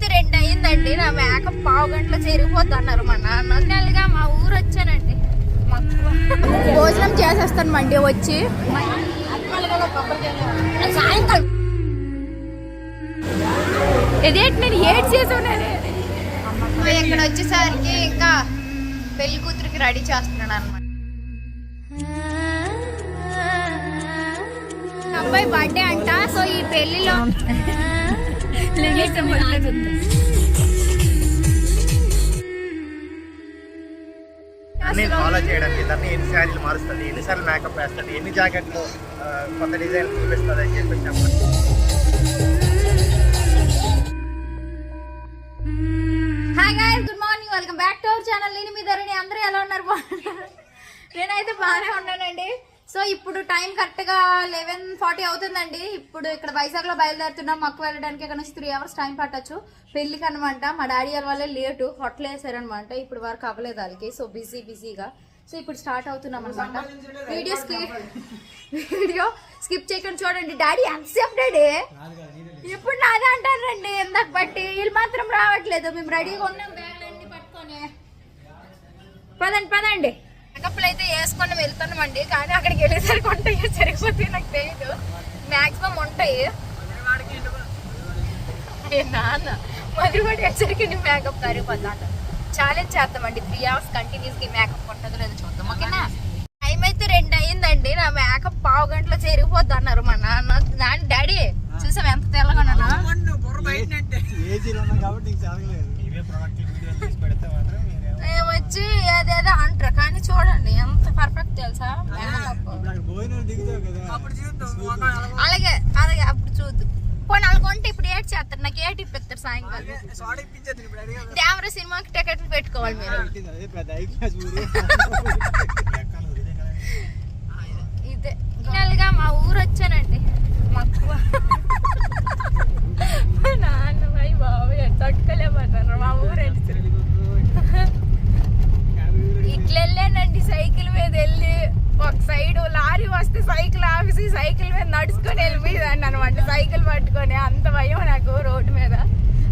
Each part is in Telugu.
అయితే రెండు అయిందండి నా మేకప్ పావు గంటలో చేరిపోద్ది అన్నారు మా నాన్న. మా ఊరు వచ్చానండి. భోజనం చేసేస్తాను మండి వచ్చి. సాయంకాలం ఇదేంటి నేను ఏడ్ ఇక్కడ వచ్చేసరికి ఇంకా పెళ్ళి కూతురికి రెడీ చేస్తున్నాను అనమాట అబ్బాయి బర్త్డే అంట సో ఈ పెళ్ళిలో అన్ని ఫాలో చేయడానికి దాన్ని ఎన్ని శారీలు మారుస్తుంది ఎన్నిసార్లు మేకప్ వేస్తుంది ఎన్ని జాకెట్లు కొత్త డిజైన్లు చూపిస్తుంది అని చెప్పి చెప్పండి. Hi good morning welcome back to our channel నేను మీ ధరణి. అందరూ ఎలా ఉన్నారు? బాగున్నారు? నేనైతే బాగానే ఉన్నానండి. సో ఇప్పుడు టైం కరెక్ట్గా లెవెన్ ఫార్టీ అవుతుందండి. ఇప్పుడు ఇక్కడ వైజాగ్లో బయలుదేరుతున్నాం. మక్కు వెళ్ళడానికి ఇక్కడ నుంచి త్రీ అవర్స్ టైం పట్టచ్చు. పెళ్ళికి అనమాట మా డాడీ వాళ్ళ వాళ్ళే లేటు. హోటల్ వేసారనమాట ఇప్పుడు వరకు అవ్వలేదు వాళ్ళకి. సో బిజీ బిజీగా. సో ఇప్పుడు స్టార్ట్ అవుతున్నాం అనమాట వీడియో స్కిప్ వీడియో స్కిప్ చేయకుండా చూడండి. డాడీ ఎంతసేపు డాడీ? ఇప్పుడు నాదే అంటారండి. ఎందాక బట్టి? వీళ్ళు మాత్రం రావట్లేదు. మేము రెడీగా ఉన్నాం. బ్యాగులన్నీ పట్టుకొని. పదండి పదండి. మేకప్లు అయితే వేసుకొని వెళ్తున్నామండి కానీ అక్కడికి వెళ్ళేసరికి ఉంటాయో సరిపోతాయి నాకు తెలియదు మ్యాక్సిమం ఉంటాయి నాన్న మధురవాడి కూడా మేకప్ సరిపోతాను ఛాలెంజ్ చేద్దామండి త్రీ అవర్స్ కంటిన్యూస్కి మేకప్ ఉంటుందో లేదో చూద్దాం ఓకేనా టైం అయితే రెండు అయిందండి నా మేకప్ పావు గంటలో చేరిపోద్ది అన్నారు మా నాన్న నాన్న డాడీ చూసాం ఎంత తెల్లగా ఉన్నానా ఏజీలో ఉన్నాం కాబట్టి నీకు జరగలేదు ఇవే ప్రొడక్ట్ వీడియో తీసి పెడితే మాత్రం మీరేమో మేము వచ్చి ఏదేదో అంటారు కానీ చూడండి ఎంత పర్ఫెక్ట్ తెలుసా? అలాగే అలాగే అప్పుడు చూద్దు. పోనీ వాళ్ళ కొంటే ఇప్పుడు ఏడ్ చేస్తారు నాకు ఏటి ఇప్పిస్తారు సాయంకాలం. కెమెరా సినిమాకి టికెట్లు పెట్టుకోవాలి మీరు అదే పెద్ద ఐ క్లాస్ ఊరు ఇదే నెలగా మా ఊరు వచ్చానండి మక్కువ మా నాన్న భయ్ బాబు తట్టుకోలేకపోతున్నారు మా ఊరు ఇట్లా వెళ్ళానండి సైకిల్ మీద వెళ్ళి ఒక సైడ్ లారీ వస్తే సైకిల్ ఆపేసి సైకిల్ మీద నడుచుకొని వెళ్ళిపోయేదాన్ని అనమాట సైకిల్ పట్టుకొని అంత భయం నాకు రోడ్డు మీద.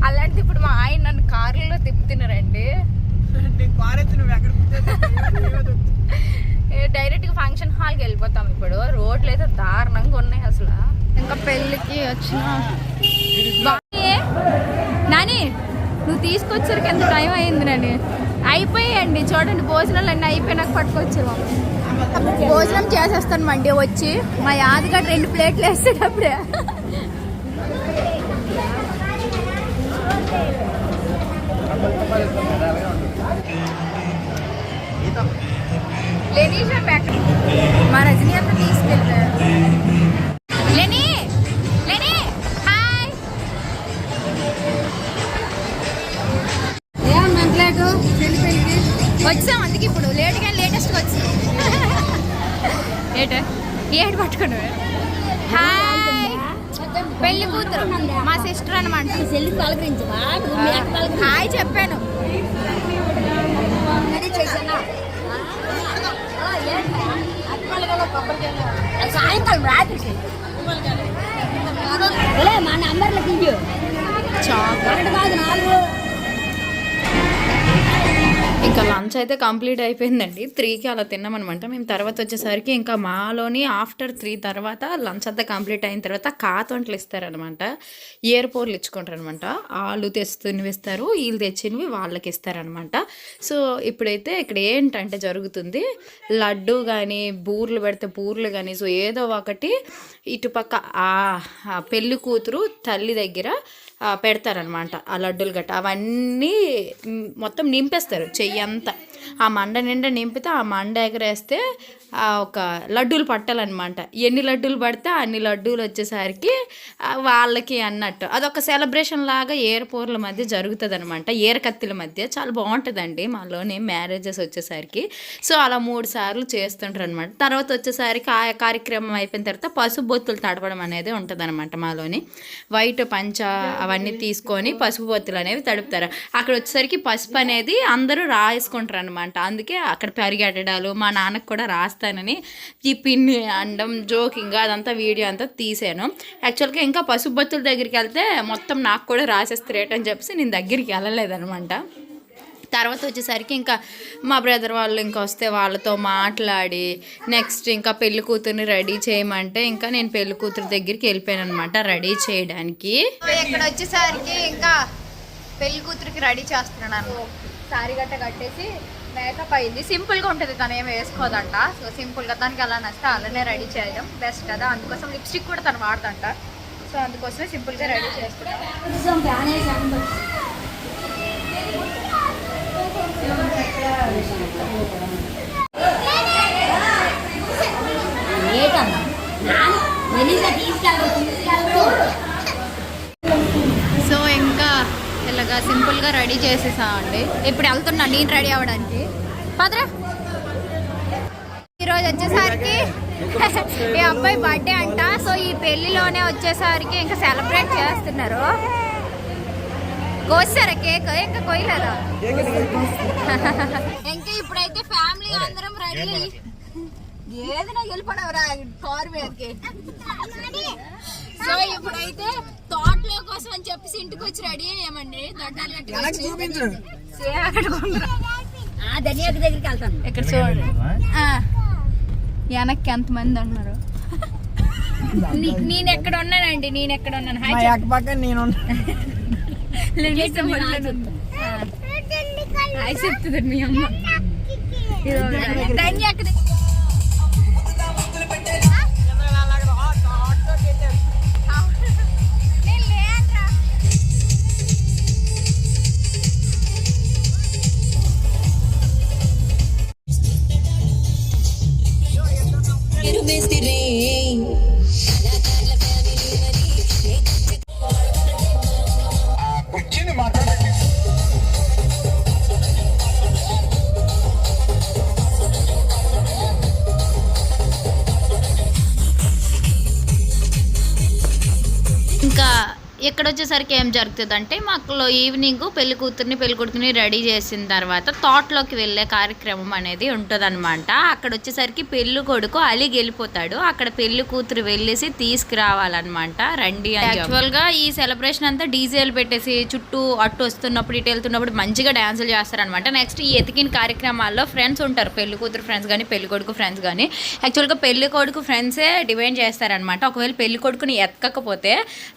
అలాంటి ఇప్పుడు మా ఆయన నన్ను కారులో తిప్పుతున్నారండి. డైరెక్ట్గా ఫంక్షన్ హాల్కి వెళ్ళిపోతాం ఇప్పుడు. రోడ్లు అయితే దారుణంగా ఉన్నాయి అసలు. ఇంకా పెళ్ళికి వచ్చిన నాని నువ్వు తీసుకొచ్చరికి ఎంత టైం అయింది నాని? అయిపోయాయండి. చూడండి భోజనాలు అన్నీ అయిపోయినాక పట్టుకొచ్చాము భోజనం చేసేస్తాను మండి వచ్చి. మా యాదగారు రెండు ప్లేట్లు వేసేటప్పుడే. మా రజనీ అంత తీసుకెళ్ళారు వచ్చాం అందుకే ఇప్పుడు. లేట్గా లేటెస్ట్గా లేటెస్ట్ వచ్చాం. ఏట? ఏడు పట్టుకున్నా హాయ్ పెళ్ళి కూతురు. మా సిస్టర్ అనమాట. హాయ్ చెప్పాను. సాయంకాలం రాత్రి మా నంబర్లకు ఇయ్యు. చాక్ ఒకటి కాదు నాలుగు. ఇంకా లంచ్ అయితే కంప్లీట్ అయిపోయిందండి. త్రీకి అలా తిన్నామనమాట మేము తర్వాత వచ్చేసరికి ఇంకా మాలోని ఆఫ్టర్ త్రీ తర్వాత లంచ్ అంతా కంప్లీట్ అయిన తర్వాత కాతొంటలు ఇస్తారనమాట ఇయర్పోర్లు ఇచ్చుకుంటారు అనమాట వాళ్ళు తెస్తున్నవి ఇస్తారు వీళ్ళు తెచ్చినవి వాళ్ళకి ఇస్తారనమాట సో ఇప్పుడైతే ఇక్కడ ఏంటంటే జరుగుతుంది లడ్డు కానీ బూర్లు పెడితే బూర్లు కానీ సో ఏదో ఒకటి ఇటుపక్క ఆ ఆ పెళ్ళి కూతురు తల్లి దగ్గర పెడతారనమాట ఆ లడ్డూలు గట్ట అవన్నీ మొత్తం నింపేస్తారు చెయ్యి అంతా. ఆ మండ నిండా నింపితే ఆ మండ ఎగరేస్తే ఒక లడ్డూలు పట్టాలన్నమాట. ఎన్ని లడ్డూలు పడితే అన్ని లడ్డూలు వచ్చేసరికి వాళ్ళకి అన్నట్టు. అదొక సెలబ్రేషన్ లాగా ఏర్పోర్ల మధ్య జరుగుతుంది అనమాట ఏరకత్తుల మధ్య. చాలా బాగుంటుందండి మాలోని మ్యారేజెస్ వచ్చేసరికి. సో అలా మూడు సార్లు చేస్తుంటారు అనమాట తర్వాత వచ్చేసరికి ఆ కార్యక్రమం అయిపోయిన తర్వాత పసుపు బొత్తులు తడపడం అనేది ఉంటుంది అనమాట మాలోని. వైట్ పంచ అవన్నీ తీసుకొని పసుపు బొత్తులు అనేవి తడుపుతారు. అక్కడ వచ్చేసరికి పసుపు అనేది అందరూ రాసుకుంటారు అనమాట అనమాట అందుకే అక్కడ పరిగెట్టడాలు మా నాన్నకు కూడా రాస్తానని ఈ పిన్ని అండం జోకింగ్ అదంతా వీడియో అంతా తీసాను యాక్చువల్గా ఇంకా పశుపతుల దగ్గరికి వెళ్తే మొత్తం నాకు కూడా రాసేస్తారు అని చెప్పేసి నేను దగ్గరికి వెళ్ళలేదనమాట తర్వాత వచ్చేసరికి ఇంకా మా బ్రదర్ వాళ్ళు ఇంకా వస్తే వాళ్ళతో మాట్లాడి నెక్స్ట్ ఇంకా పెళ్ళి కూతుర్ని రెడీ చేయమంటే ఇంకా నేను పెళ్ళి కూతురు దగ్గరికి వెళ్ళిపోయాను అనమాట రెడీ చేయడానికి. ఇక్కడ వచ్చేసరికి ఇంకా పెళ్ళి కూతురికి రెడీ చేస్తున్నాను. సారీ గట్ట కట్టేసి మేకప్ అయింది. సింపుల్గా ఉంటుంది. తను ఏమి వేసుకోదంట. సో సింపుల్గా తనకి అలా నచ్చితే అలానే రెడీ చేయడం బెస్ట్ కదా. అందుకోసం లిప్స్టిక్ కూడా తను వాడదంట సో అందుకోసమే సింపుల్గా రెడీ చేసుకుంటాం. తీసుకెళ్ళి నాన్న వెనీగా తీసుకెళ్ళరు తీసుకెళ్ళరు సో ఇంకా ఇలాగా సింపుల్గా రెడీ చేసేసామండి ఇప్పుడు వెళ్తున్నా నేను రెడీ అవ్వడానికి. పదరా? ఈరోజు వచ్చేసరికి ఈ అబ్బాయి బర్త్డే అంట. సో ఈ పెళ్ళిలోనే వచ్చేసరికి ఇంకా సెలబ్రేట్ చేస్తున్నారు. కోసారా కేక్? ఇంకా కొయ్యలేదా? ఇంకా ఇప్పుడైతే ఫ్యామిలీ అందరం రెడీ ఏది నాకు వెళ్ళిపోవడం కారు మీదకి? సో ఇప్పుడైతే కోసం అని చెప్పేసి ఇంటికి వచ్చి రెడీ అయ్యామండి. దొడ్డాలు. ఆ ధనియాకి దగ్గరికి వెళ్తాను. ఇక్కడ చూడండి. ఆ. వెనక్కి ఎంతమంది ఉన్నారు నీ- నేను ఎక్కడ ఉన్నానండి? నేను ఎక్కడ ఉన్నాను? హాయ్. హాయ్ చెప్తుంది మీ అమ్మ. ధన్య ఇక్కడ వచ్చేసరికి ఏం జరుగుతుంది అంటే మాకు ఈవినింగ్ పెళ్ళి కూతుర్ని పెళ్ళి కొడుకుని రెడీ చేసిన తర్వాత తోటలోకి వెళ్ళే కార్యక్రమం అనేది ఉంటుందన్నమాట. అక్కడ వచ్చేసరికి పెళ్ళి కొడుకు అలిగి వెళ్ళిపోతాడు. అక్కడ పెళ్ళి కూతురు వెళ్ళేసి తీసుకురావాలన్నమాట. రండి యాక్చువల్గా ఈ సెలబ్రేషన్ అంతా డీజేలు పెట్టేసి చుట్టూ అటు వస్తున్నప్పుడు ఇటు వెళ్తున్నప్పుడు మంచిగా డాన్సులు చేస్తారనమాట నెక్స్ట్ ఈ ఎతికిన కార్యక్రమాల్లో ఫ్రెండ్స్ ఉంటారు. పెళ్ళి కూతురు ఫ్రెండ్స్ కానీ పెళ్ళి కొడుకు ఫ్రెండ్స్ కానీ యాక్చువల్గా పెళ్ళి కొడుకు ఫ్రెండ్సే డివైడ్ చేస్తారనమాట ఒకవేళ పెళ్ళి కొడుకుని ఎత్తకపోతే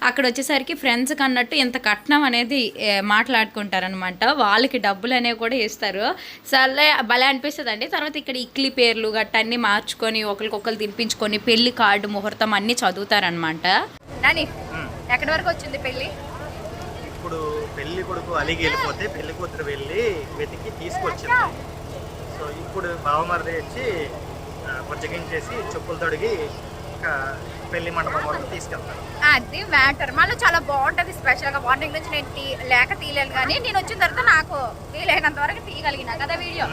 అక్కడ వచ్చేసరికి ఫ్రెండ్స్ కన్నట్టు ఇంత కట్నం అనేది మాట్లాడుకుంటారనమాట వాళ్ళకి డబ్బులు అనేవి కూడా ఇస్తారు సర్లే భలే అనిపిస్తుంది అండి తర్వాత ఇక్కడ ఇక్లీ పేర్లు గట్ట అన్ని మార్చుకొని ఒకరికొకరు తినిపించుకొని పెళ్ళి కార్డు ముహూర్తం అన్ని చదువుతారనమాట నాని ఎక్కడి వరకు వచ్చింది పెళ్ళి? ఇప్పుడు పెళ్ళి కొడుకు అలిగి వెళ్ళిపోతే పెళ్ళి కూతురు వెళ్ళి వెతికి తీసుకొచ్చింది. సో ఇప్పుడు బావమరిది వచ్చి ఆ, బుజ్జగించేసి చెప్పులు తొడిగి ఇంకా పెళ్ళి మండపం వరకు తీసుకెళ్తారు. అది మ్యాటర్. మళ్ళీ చాలా బాగుంటది స్పెషల్గా మార్నింగ్ నుంచి నేను టీ లేక తీయలేను కానీ నేను వచ్చిన తర్వాత నాకు వీలైనంత వరకు తీయగలిగిన కదా వీడియో.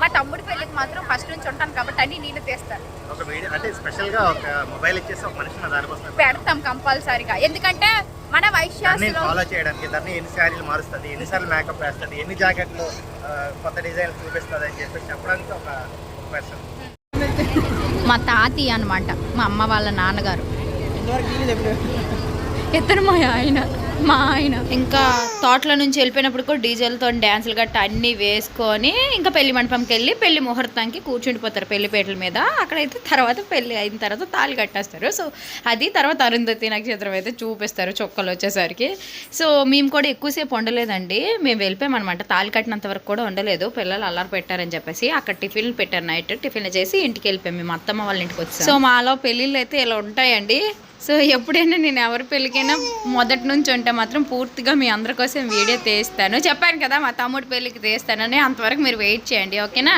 మా తమ్ముడి పెళ్ళికి మాత్రం ఫస్ట్ నుంచి ఉంటాను కాబట్టి అన్ని నేను తీస్తాను. ఒక వీడియో అంటే స్పెషల్గా ఒక మొబైల్ ఇచ్చేసి ఒక మనిషిని దానికోసం పెడతాం కంపల్సరీగా. ఎందుకంటే మన దాన్ని వైశ్యాసులో ఫాలో చేయడానికి దాన్ని ఎన్ని శారీలు మారుస్తుంది ఎన్నిసార్లు మేకప్ వేస్తుంది ఎన్ని జాకెట్లు కొత్త డిజైన్ చూపిస్తుంది అని చెప్పేసి చెప్పడానికి ఒక క్వశ్చన్ మా తాతి అన్నమాట మా అమ్మ వాళ్ళ నాన్నగారు. ఇతను మా ఆయన. మా ఆయన. ఇంకా తోటల నుంచి వెళ్ళిపోయినప్పుడు కూడా డీజేలతో డ్యాన్సులు గట్ట అన్నీ వేసుకొని ఇంకా పెళ్ళి మండపంకి వెళ్ళి పెళ్ళి ముహూర్తానికి కూర్చుండిపోతారు పెళ్ళిపేటల మీద. అక్కడైతే తర్వాత పెళ్ళి అయిన తర్వాత తాళి కట్టేస్తారు. సో అది తర్వాత అరుంధతి నక్షత్రం అయితే చూపిస్తారు చొక్కలు వచ్చేసరికి. సో మేము కూడా ఎక్కువసేపు ఉండలేదండి. మేము వెళ్ళిపోయామన్నమాట తాళి కట్టినంత వరకు కూడా ఉండలేదు. పిల్లలు అల్లరి పెట్టారని చెప్పేసి అక్కడ టిఫిన్లు పెట్టారు నైట్. టిఫిన్ చేసి ఇంటికి వెళ్ళిపోయాం మేము. అత్తమ్మ వాళ్ళ ఇంటికి వచ్చాం. సో మాలో పెళ్ళిళ్ళు అయితే ఇలా ఉంటాయండి. సో ఎప్పుడైనా నేను ఎవరి పెళ్ళికైనా మొదటి నుంచి ఉంటే మాత్రం పూర్తిగా మీ అందరి కోసం వీడియో తీస్తాను. చెప్పాను కదా మా తమ్ముడు పెళ్ళికి తీస్తానని అంతవరకు మీరు వెయిట్ చేయండి ఓకేనా?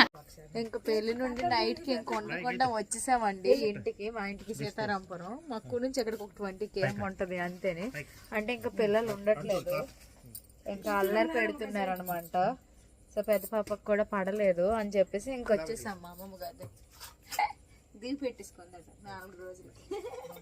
ఇంకా పెళ్ళి నుండి నైట్కి ఇంక ఉండకుండా వచ్చేసామండి. ఇంటికి మా ఇంటికి సీతారాంపురం. మక్కు నుంచి ఎక్కడికి ఒక ట్వంటీ కేఎం ఉంటది అంతేనే. అంటే ఇంకా పిల్లలు ఉండట్లేదు. ఇంకా అల్లరి పెడుతున్నారు అనమాట సో పెద్ద పాపకు కూడా పడలేదు అని చెప్పేసి ఇంకొచ్చేసాం మా అమ్మమ్మ గారి దగ్గరికి. పెట్టేసుకుందట నాలుగు రోజులకి.